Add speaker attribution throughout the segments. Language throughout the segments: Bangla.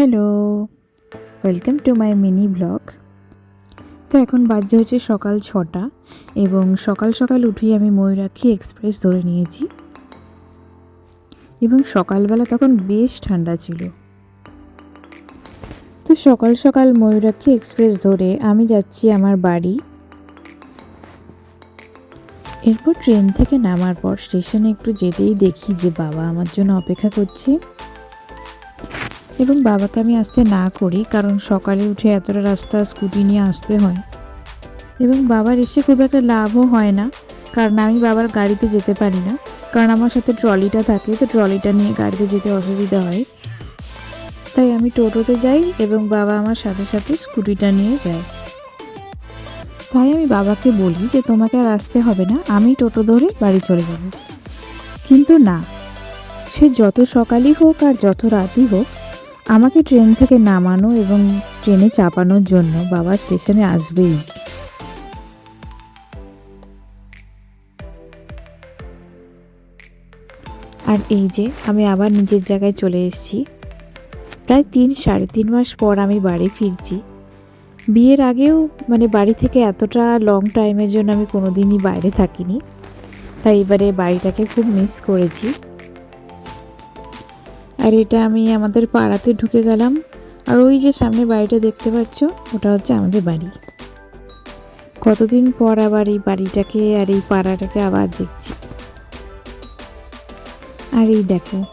Speaker 1: Hello welcome to my mini blog তো এখন বাজে হচ্ছে সকাল ছটা এবং সকাল সকাল উঠেই আমি ময়ূরাক্ষী এক্সপ্রেস ধরে নিয়েছি। এবং সকালবেলা তখন বেশ ঠান্ডা ছিল। তো সকাল সকাল ময়ূরাক্ষী এক্সপ্রেস ধরে আমি যাচ্ছি আমার বাড়ি। এরপর ট্রেন থেকে নামার পর স্টেশনে একটু যেতেই দেখি যে বাবা আমার জন্য অপেক্ষা করছে। এবং বাবাকে আমি আসতে না করি, কারণ সকালে উঠে এতটা রাস্তা স্কুটি নিয়ে আসতে হয়। এবং বাবার এসে খুব একটা লাভও হয় না, কারণ আমি বাবার গাড়িতে যেতে পারি না। কারণ আমার সাথে ট্রলিটা থাকে, তো ট্রলিটা নিয়ে গাড়িতে যেতে অসুবিধা হয়। তাই আমি টোটোতে যাই এবং বাবা আমার সাথে সাথে স্কুটিটা নিয়ে যায়। তাই আমি বাবাকে বলি যে, তোমাকে আর আসতে হবে না, আমি টোটো ধরে বাড়ি চলে যাব। কিন্তু না, সে যত সকালই হোক আর যত রাতই হোক আমাকে ট্রেন থেকে নামানো এবং ট্রেনে চাপানোর জন্য বাবা স্টেশনে আসবেই। আর এই যে, আমি আবার নিজের জায়গায় চলে এসেছি। প্রায় তিন, সাড়ে তিন মাস পর আমি বাড়ি ফিরছি। বিয়ের আগেও মানে বাড়ি থেকে এতটা লং টাইমের জন্য আমি কোনো দিনই বাইরে থাকিনি। তাই এবারে বাড়িটাকে খুব মিস করেছি। আর এটা আমি আমাদের পাড়াতে ঢুকে গেলাম। আর ওই যে সামনে বাড়িটা দেখতে পাচ্ছ, ওটা হচ্ছে আমাদের বাড়ি। কতদিন পর আবার এই বাড়িটাকে আর এই পাড়াটাকে আবার দেখছি। আর এই দেখো,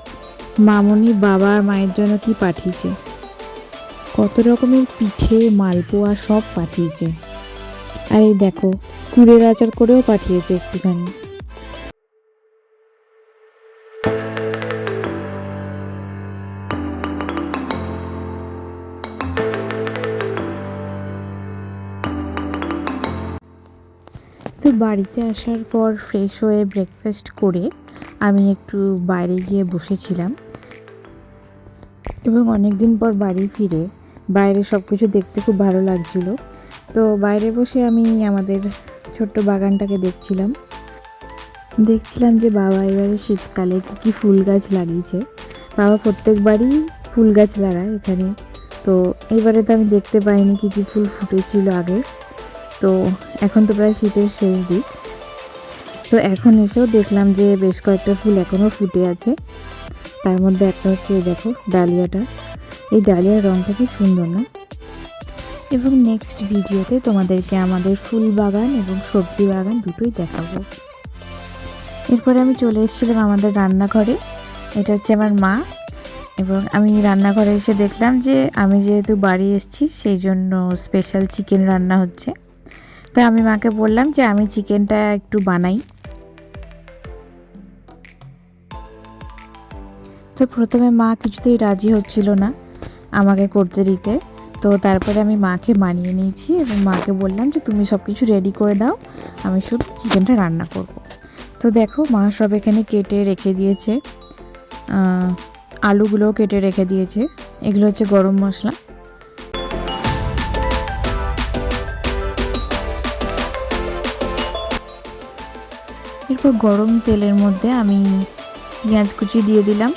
Speaker 1: মামনি বাবা আর মায়ের জন্য কি পাঠিয়েছে। কত রকমের পিঠে, মালপোয়া সব পাঠিয়েছে। আর এই দেখো, কুড়ের আচার করেও পাঠিয়েছে একটুখানি। বাড়িতে আসার পর ফ্রেশ হয়ে ব্রেকফাস্ট করে আমি একটু বাইরে গিয়ে বসেছিলাম। এবং অনেক দিন পর বাড়ি ফিরে বাইরে সব কিছু দেখতে খুব ভালো লাগছিল। তো বাইরে বসে আমি আমাদের ছোট্ট বাগানটাকে দেখছিলাম। দেখছিলাম যে বাবা এবারে শীতকালে কী কী ফুল গাছ লাগিয়েছে। বাবা প্রত্যেকবারই ফুল গাছ লাগায় এখানে। তো এবারে তো আমি দেখতে পাইনি কী কী ফুল ফুটেছিল আগে। তো এখন তো প্রায় শীতের শেষ দিক। তো এখন এসেও দেখলাম যে বেশ কয়েকটা ফুল এখনও ফুটে আছে। তার মধ্যে একটা হচ্ছে দেখো, ডালিয়াটা। এই ডালিয়ার রঙটা কি সুন্দর না? এবং নেক্সট ভিডিওতে তোমাদেরকে আমাদের ফুল বাগান এবং সবজি বাগান দুটোই দেখাবো। এরপরে আমি চলে এসেছিলাম আমাদের রান্নাঘরে। এটা হচ্ছে আমার মা। এবং আমি রান্নাঘরে এসে দেখলাম যে আমি যেহেতু বাড়ি এসেছি, সেই জন্য স্পেশাল চিকেন রান্না হচ্ছে। তো আমি মাকে বললাম যে আমি চিকেনটা একটু বানাই। তো প্রথমে মা কিছুতেই রাজি হচ্ছিল না আমাকে করতে দিতে। তো তারপরে আমি মাকে মানিয়ে নিয়েছি এবং মাকে বললাম যে তুমি সব কিছু রেডি করে দাও, আমি শুধু চিকেনটা রান্না করব। তো দেখো মা সব এখানে কেটে রেখে দিয়েছে আলুগুলোও কেটে রেখে দিয়েছে। এগুলো হচ্ছে গরম মশলা। এরপর গরম তেলের মধ্যে আমি পেঁয়াজ কুচি দিয়ে দিলাম।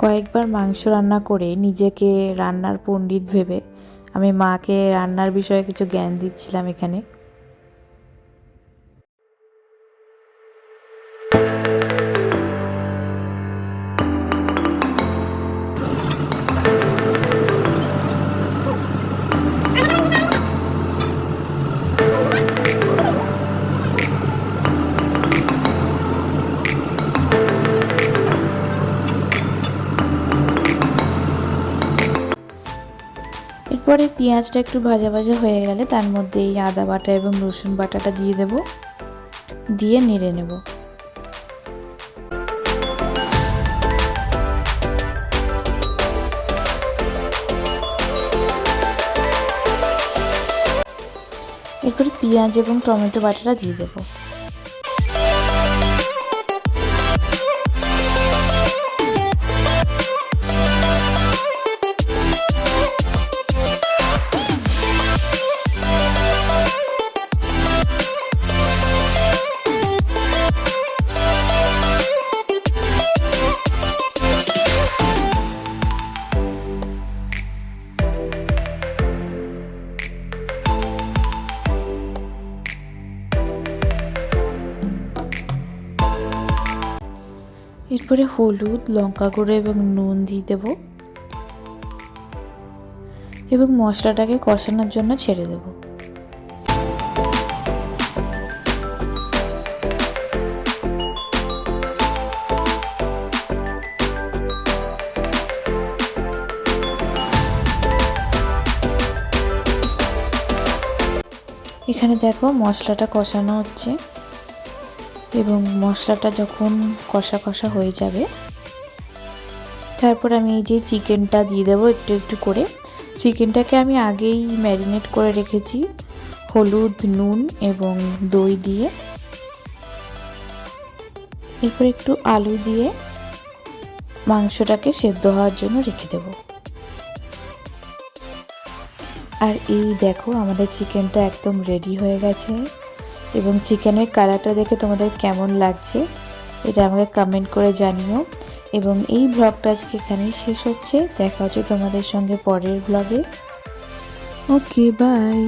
Speaker 1: কয়েকবার মাংস রান্না করে নিজেকে রান্নার পণ্ডিত ভেবে আমি মাকে রান্নার বিষয়ে কিছু জ্ঞান দিচ্ছিলাম এখানে। এরপরে পেঁয়াজটা একটু ভাজা ভাজা হয়ে গেলে তার মধ্যে এই আদা বাটা এবং রসুন বাটাটা দিয়ে দেব। দিয়ে নেড়ে নেব। এরপরে পেঁয়াজ এবং টমেটো বাটাটা দিয়ে দেবো। এরপরে হলুদ, লঙ্কা গুঁড়ো এবং নুন দিয়ে দেব। এবং মশলাটাকে কষানোর জন্য ছেড়ে দেব। এখানে দেখো মশলাটা কষানো হচ্ছে। এবং মশলাটা যখন কষা কষা হয়ে যাবে, তারপর আমি এই যে চিকেনটা দিয়ে দেবো একটু একটু করে। চিকেনটাকে আমি আগেই ম্যারিনেট করে রেখেছি, হলুদ, নুন এবং দই দিয়ে। এরপর একটু আলু দিয়ে মাংসটাকে সেদ্ধ হওয়ার জন্য রেখে দেব। আর এই দেখো আমাদের চিকেনটা একদম রেডি হয়ে গেছে। এবং চিকেনের কালারটা দেখে তোমাদের কেমন লাগছে, এটা আমাকে কমেন্ট করে জানিও। এবং এই ব্লগটা আজকে এখানেই শেষ হচ্ছে। দেখা হচ্ছে তোমাদের সঙ্গে পরের ব্লগে ওকে বাই